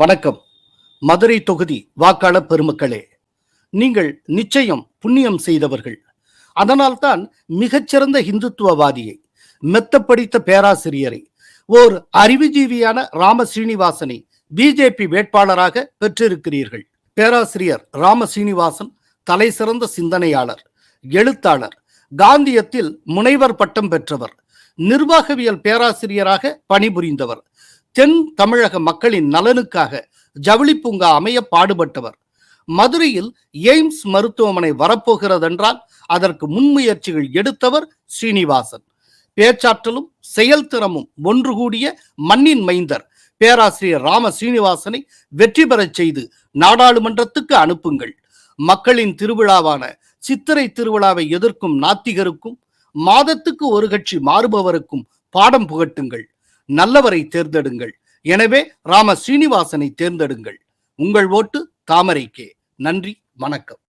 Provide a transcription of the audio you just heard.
வணக்கம். மதுரை தொகுதி வாக்காளர் பெருமக்களே நீங்கள் நிச்சயம் புண்ணியம் செய்தவர்கள். அதனால்தான் மிகச்சிறந்த இந்துத்துவவாதியை மெத்த படித்த பேராசிரியரை ஓர் அறிவுஜீவியான ராம சீனிவாசனை பிஜேபி வேட்பாளராக பெற்றிருக்கிறீர்கள். பேராசிரியர் ராம சீனிவாசன் தலை சிறந்த சிந்தனையாளர் எழுத்தாளர் காந்தியத்தில் முனைவர் பட்டம் பெற்றவர் நிர்வாகவியல் பேராசிரியராக பணிபுரிந்தவர் தென் தமிழக மக்களின் நலனுக்காக ஜவுளி பூங்கா அமைய பாடுபட்டவர். மதுரையில் எய்ம்ஸ் மருத்துவமனை வரப்போகிறதென்றால் அதற்கு முன்முயற்சிகள் எடுத்தவர் ஸ்ரீனிவாசன். பேச்சாற்றலும் செயல்திறமும் ஒன்று கூடிய மண்ணின் மைந்தர் பேராசிரியர் ராம சீனிவாசனை வெற்றி பெறச் செய்து நாடாளுமன்றத்துக்கு அனுப்புங்கள். மக்களின் திருவிழாவான சித்திரை திருவிழாவை எதிர்க்கும் நாத்திகருக்கும் மாதத்துக்கு ஒரு கட்சி மாறுபவருக்கும் பாடம் புகட்டுங்கள். நல்லவரை தேர்ந்தெடுங்கள். எனவே ராம ஸ்ரீனிவாசனை தேர்ந்தெடுங்கள். உங்கள் ஓட்டு தாமரைக்கே. நன்றி வணக்கம்.